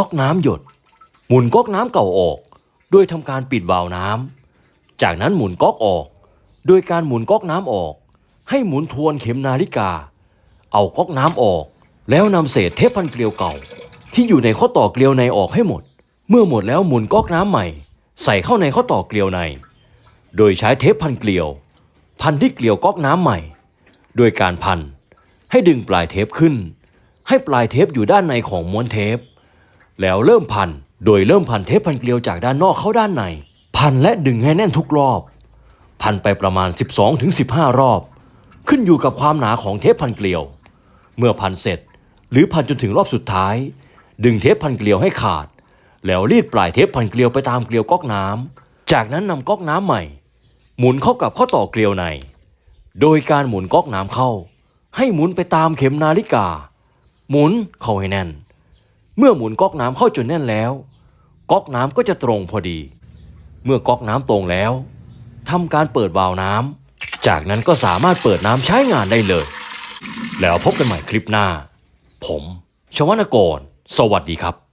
ก๊อกน้ำหยด หมุนก๊อกน้ำเก่าออก โดยทำการปิดวาล์วน้ำ จากนั้นหมุนก๊อกออก โดยการหมุนก๊อกน้ำออก ให้หมุนทวนเข็มนาฬิกา เอาก๊อกน้ำออก แล้วนำเศษเทปพันเกลียวเก่า ที่อยู่ในข้อต่อเกลียวในออกให้หมด เมื่อหมดแล้วหมุนก๊อกน้ำใหม่ ใส่เข้าในข้อต่อเกลียวใน โดยใช้เทปพันเกลียว พันที่เกลียวก๊อกน้ำใหม่ โดยการพันให้ดึงปลายเทปขึ้น ให้ปลายเทปอยู่ด้านในของม้วนเทป แล้วเริ่มพัน โดยเริ่มพันเทปพันเกลียวจากด้านนอกเข้าด้านใน พันและดึงให้แน่นทุกรอบ พันไปประมาณ 12-15 รอบ ขึ้นอยู่กับความหนาของเทปพันเกลียว เมื่อพันเสร็จ หรือพันจนถึงรอบสุดท้าย ดึงเทปพันเกลียวให้ขาด แล้วรีดปลายเทปพันเกลียวไปตามเกลียวก๊อกน้ำจากนั้นนำก๊อกน้ำใหม่ หมุนเข้ากับข้อต่อเกลียวใน โดยการหมุนก๊อกน้ำเข้า ให้หมุนไปตามเข็มนาฬิกา หมุนเข้าให้แน่น เมื่อหมุนก๊อกน้ำเข้าจนแน่นแล้ว ก๊อกน้ำก็จะตรงพอดี เมื่อก๊อกน้ำตรงแล้วทำการเปิดวาล์วน้ำจากนั้นก็สามารถเปิดน้ำใช้งานได้เลย แล้วพบกันใหม่คลิปหน้า ผม ชวนกร สวัสดีครับ